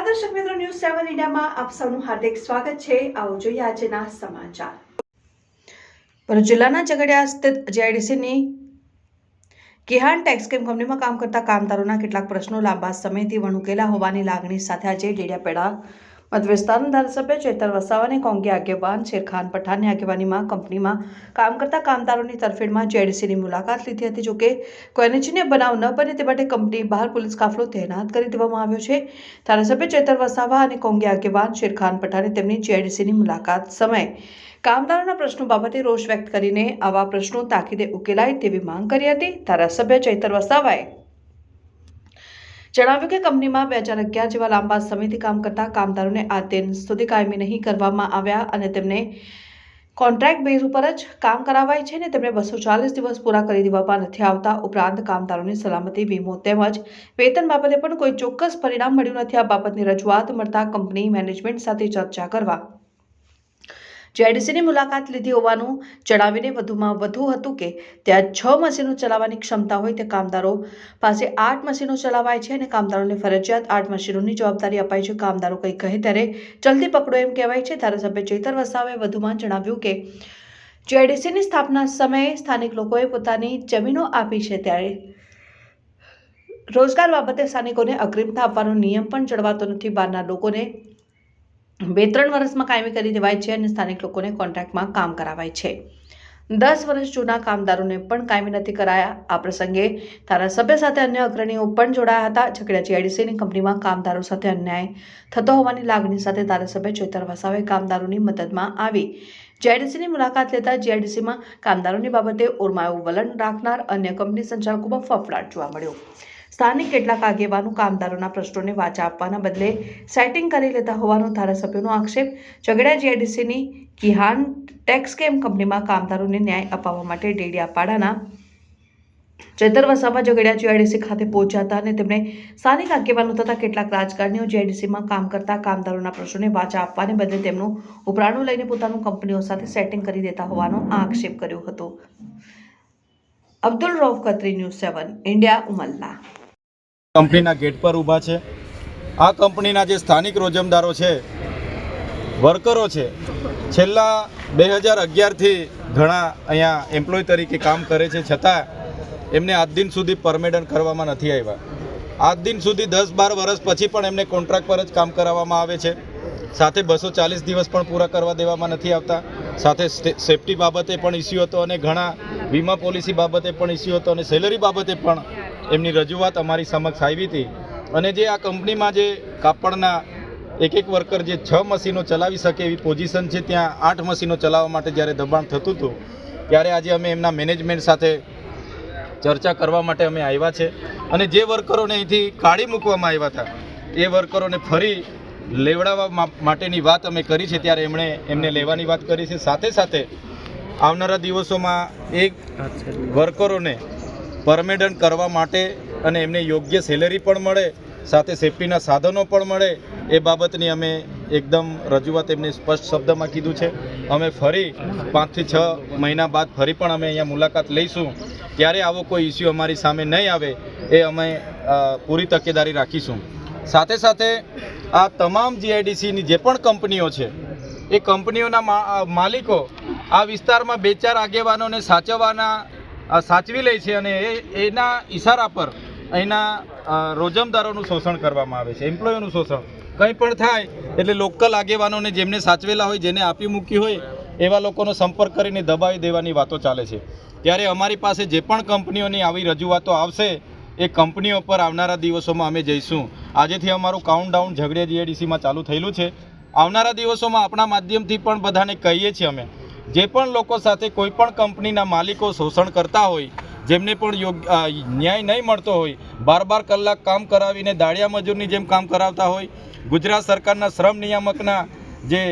નમસ્કાર દર્શક મિત્રો ન્યૂઝ સેવન ઇન્ડિયામાં આપ સૌનું હાર્દિક સ્વાગત છે. આવો જોઈએ આજના સમાચાર. ભરૂચ જિલ્લાના ઝઘડિયા સ્થિત જીઆઈડીસીની કિહાન ટેક્સકેમ કંપનીમાં કામ કરતા કામદારોના કેટલાક પ્રશ્નો લાંબા સમયથી વણુકેલા હોવાની લાગણી સાથે આજે ડેડિયાપેડા વિસ્તારના ધારાસભ્ય ચેતર વસાવાને કોંગી આગેવાન શેરખાન પઠાણની આગેવાનીમાં કંપનીમાં કામ કરતા કામદારોની તરફેણમાં જેડીસીની મુલાકાત લીધી હતી. જોકે કોઈ અનિચ્છનીય બનાવ ન બને તે માટે કંપની બહાર પોલીસ કાફલો તૈનાત કરી દેવામાં આવ્યો છે. ધારાસભ્ય ચેતર વસાવા અને કોંગી આગેવાન શેરખાન પઠાણે તેમની જેડીસીની મુલાકાત સમયે કામદારોના પ્રશ્નો બાબતે રોષ વ્યક્ત કરીને આવા પ્રશ્નો તાકીદે ઉકેલાય તેવી માંગ કરી હતી. ધારાસભ્ય ચૈતર વસાવાએ જણાવ્યું કે કંપનીમાં બે હજાર અગિયાર જેવા લાંબા સમયથી કામ કરતા કામદારોને આ દિન સુધી કાયમી નહીં કરવામાં આવ્યા અને તેમને કોન્ટ્રાક્ટ બેઝ ઉપર જ કામ કરાવાય છે ને તેમણે બસો ચાલીસ દિવસ પૂરા કરી દેવામાં નથી આવતા. ઉપરાંત કામદારોની સલામતી વીમો તેમજ વેતન બાબતે પણ કોઈ ચોક્કસ પરિણામ મળ્યું નથી. આ બાબતની રજૂઆત મળતા કંપની મેનેજમેન્ટ સાથે ચર્ચા કરવા જેડીસીની મુલાકાત લીધી હોવાનું જણાવીને વધુમાં વધુ હતું કે ત્યાં છ મશીનો ચલાવવાની ક્ષમતા હોય તે કામદારો પાસે આઠ મશીનો ચલાવાય છે અને કામદારોને ફરજિયાત આઠ મશીનોની જવાબદારી અપાય છે. કામદારો કંઈ કહે ત્યારે જલ્દી પકડો એમ કહેવાય છે. ધારાસભ્ય ચેતર વસાવે વધુમાં જણાવ્યું કે જેડીસીની સ્થાપના સમયે સ્થાનિક લોકોએ પોતાની જમીનો આપી છે ત્યારે રોજગાર બાબતે સ્થાનિકોને અગ્રિમતા આપવાનો નિયમ પણ જળવાતો નથી. બહારના લોકોને બે ત્રણ વર્ષમાં કાયમી કરી દેવાય છે અને સ્થાનિક લોકોને કોન્ટ્રાક્ટમાં કામ કરાવાય છે. દસ વર્ષ જૂના કામદારોને પણ કાયમી નથી કરાયા. આ પ્રસંગે ધારાસભ્ય સાથે અન્ય અગ્રણીઓ પણ જોડાયા હતા. ઝઘડિયા જીઆઈડીસીની કંપનીમાં કામદારો સાથે અન્યાય થતો હોવાની લાગણી સાથે ધારાસભ્ય ચેતર વસાવે કામદારોની મદદમાં આવી. જીઆઈડીસીની મુલાકાત લેતા જીઆઈડીસીમાં કામદારોની બાબતે ઓરમાયું વલણ રાખનાર અન્ય કંપની સંચાલકોમાં ફફડાટ જોવા મળ્યો. સ્થાનિક કેટલાક આગેવાનો કામદારોના પ્રશ્નોને વાચા આપવાના બદલે સેટિંગ કરી લેતા હોવાનો ધારાસભ્યોનો આક્ષેપ. ઝઘડા જીઆઈડીસીની કિહાન ટેક્સકેમ કંપનીમાં કામદારોને ન્યાય અપાવવા માટે ડેડિયાપાડાના ચેતર વસાવા ઝઘડિયા જીઆઈડીસી ખાતે પહોંચ્યા હતા અને તેમણે સ્થાનિક આગેવાનો તથા કેટલાક રાજકારણીઓ જીઆઈડીસીમાં કામ કરતા કામદારોના પ્રશ્નોને વાચા આપવાને બદલે તેમનું ઉપરાણું લઈને પોતાનું કંપનીઓ સાથે સેટિંગ કરી દેતા હોવાનો આક્ષેપ કર્યો હતો. Abdul Rauf Khatri news seven, India, Umalla. કંપનીના ગેટ પર ઊભા છે. આ કંપનીના જે સ્થાનિક રોજમદારો છે, વર્કરો છે, છેલ્લા બે હજાર અગિયારથી ઘણા અહીંયા એમ્પ્લોય તરીકે કામ કરે છે. છતાં એમને આજ દિન સુધી પરમેડન કરવામાં નથી આવ્યા. આજ દિન સુધી દસ બાર વર્ષ પછી પણ એમને કોન્ટ્રાક્ટ પર જ કામ કરાવવામાં આવે છે. સાથે બસો ચાલીસ દિવસ પણ પૂરા કરવા દેવામાં નથી આવતા. સાથે સેફટી બાબતે પણ ઇસ્યુ હતો અને ઘણા વીમા પોલિસી બાબતે પણ ઇસ્યુ હતો અને સેલરી બાબતે પણ એમની રજૂઆત અમારી સમક્ષ આવી હતી. અને જે આ કંપનીમાં જે કાપડના એક એક વર્કર જે છ મશીનો ચલાવી શકે એવી પોઝિશન છે ત્યાં આઠ મશીનો ચલાવવા માટે જ્યારે દબાણ થતું હતું ત્યારે આજે અમે એમના મેનેજમેન્ટ સાથે ચર્ચા કરવા માટે અમે આવ્યા છે. અને જે વર્કરોને અહીંથી કાઢી મૂકવામાં આવ્યા હતા એ વર્કરોને ફરી લેવડાવવા માટેની વાત અમે કરી છે ત્યારે એમણે એમને લેવાની વાત કરી છે. સાથે સાથે આવનારા દિવસોમાં એક વર્કરોને પરમેડન કરવા માટે અને એમને યોગ્ય સેલેરી પણ મળે, સાથે સેફટીના સાધનો પણ મળે, એ બાબતની અમે એકદમ રજૂઆત એમને સ્પષ્ટ શબ્દમાં કીધું છે. અમે ફરી પાંચથી છ મહિના બાદ ફરી પણ અમે અહીંયા મુલાકાત લઈશું. ત્યારે આવો કોઈ ઇસ્યુ અમારી સામે નહીં આવે, એ અમે પૂરી તકેદારી રાખીશું. સાથે સાથે આ તમામ જીઆઈડીસીની જે પણ કંપનીઓ છે, એ કંપનીઓના માલિકો આ વિસ્તારમાં બે ચાર આગેવાનોને સાચવવાના સાચવી લે છે અને એ એના ઈશારા પર અહીંના રોજમદારોનું શોષણ કરવામાં આવે છે એમ્પ્લોયનું શોષણ. કંઈ પણ થાય એટલે લોકલ આગેવાનોને જેમને સાચવેલા હોય, જેને આપી મૂકી હોય, એવા લોકોનો સંપર્ક કરીને દબાવી દેવાની વાતો ચાલે છે. ત્યારે અમારી પાસે જે પણ કંપનીઓની આવી રજૂઆતો આવશે, એ કંપનીઓ પર આવનારા દિવસોમાં અમે જઈશું. આજેથી અમારું કાઉન્ટડાઉન ઝઘડિયા જીએડીસીમાં ચાલુ થયેલું છે. આવનારા દિવસોમાં આપણા માધ્યમથી પણ બધાને કહીએ છીએ અમે જે પણ લોકો સાથે કોઈ પણ કંપનીના માલિકો શોષણ કરતા હોય, જેમને પણ ન્યાય નહીં મળતો હોય બાર બાર કલાક કામ કરાવીને દાળિયા મજૂરની જેમ કામ કરાવતા હોય, ગુજરાત સરકારના શ્રમ નિયામકના જે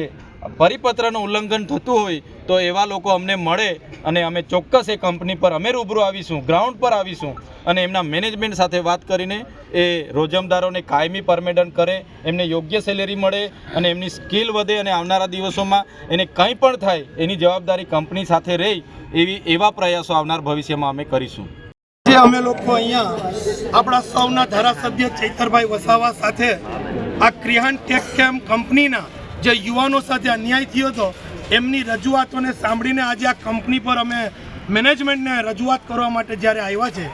પરિપત્રનું ઉલ્લંઘન થતું હોય તો એવા લોકો અમને મળે અને અમે ચોક્કસ એ કંપની પર અમે રૂબરૂ આવીશું, ગ્રાઉન્ડ પર આવીશું અને એમના મેનેજમેન્ટ સાથે વાત કરીને એ રોજમદારોને કાયમી પરમેડન કરે, એમને યોગ્ય સેલેરી મળે અને એમની સ્કિલ વધે અને આવનારા દિવસોમાં એને કંઈ પણ થાય એની જવાબદારી કંપની સાથે રહે એવી, એવા પ્રયાસો આવનાર ભવિષ્યમાં અમે કરીશું. અમે લોકો અહીંયા આપણા સૌના ધારાસભ્ય ચૈતરભાઈ વસાવા સાથે આ ક્રિહાન ટેક કેમ કંપનીના જે યુવાનો સાથે અન્યાય થયો હતો, એમની રજૂઆતોને સાંભળીને આજે આ કંપની પર અમે મેનેજમેન્ટને રજૂઆત કરવા માટે જ્યારે આવ્યા છે,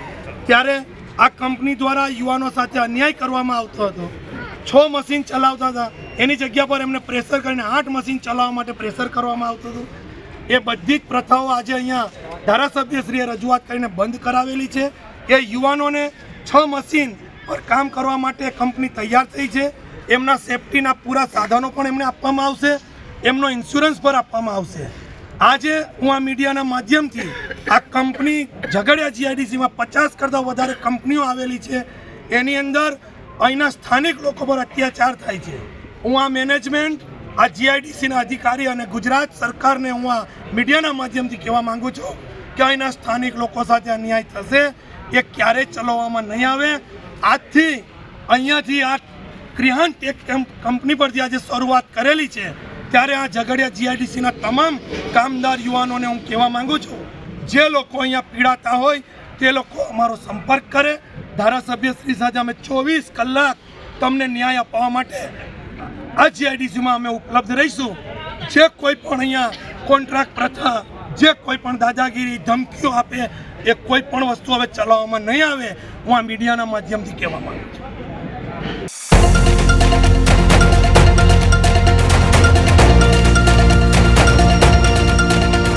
ત્યારે આ કંપની દ્વારા યુવાનો સાથે અન્યાય કરવામાં આવતો હતો. છ મશીન ચલાવતા હતા. એની જગ્યા પર એમને પ્રેશર કરીને આઠ મશીન ચલાવવા માટે પ્રેશર કરવામાં આવતું હતું. એ બધી જ પ્રથાઓ આજે અહીંયા ધારાસભ્યશ્રીએ રજૂઆત કરીને બંધ કરાવેલી છે. એ યુવાનોને છ મશીન પર કામ કરવા માટે કંપની તૈયાર થઈ છે. એમના સેફટીના પૂરા સાધનો પણ એમને આપવામાં આવશે. એમનો ઇન્સ્યોરન્સ પર આપવામાં આવશે. આજે હું આ મીડિયાના માધ્યમથી આ કંપની ઝઘડિયા જીઆઈડીસીમાં પચાસ કરતાં વધારે કંપનીઓ આવેલી છે. એની અંદર અહીંના સ્થાનિક લોકો પર અત્યાચાર થાય છે. હું આ મેનેજમેન્ટ આ જીઆઈડીસીના અધિકારી અને ગુજરાત સરકારને હું આ મીડિયાના માધ્યમથી કહેવા માંગુ છું કે અહીંના સ્થાનિક લોકો સાથે અન્યાય થશે. એ ક્યારેય ચલાવવામાં નહીં આવે. આજથી અહીંયાથી આ ક્રિહાન ટેક કેમ- કંપની પરથી આજે શરૂઆત કરેલી છે. ત્યારે આ ઝઘડિયા જીઆઈડીસીના તમામ કામદાર યુવાનોને હું કહેવા માગું છું, જે લોકો અહીંયા પીડાતા હોય તે લોકો અમારો સંપર્ક કરે. ધારાસભ્ય શ્રી સાથે અમે ચોવીસ કલાક તમને ન્યાય અપાવવા માટે આ જીઆઈડીસીમાં અમે ઉપલબ્ધ રહીશું. જે કોઈ પણ અહીંયા કોન્ટ્રાક્ટ પ્રથા, જે કોઈ પણ દાદાગીરી, ધમકીઓ આપે, એ કોઈ પણ વસ્તુ હવે ચલાવવામાં નહીં આવે, હું આ મીડિયાના માધ્યમથી કહેવા માંગુ છું.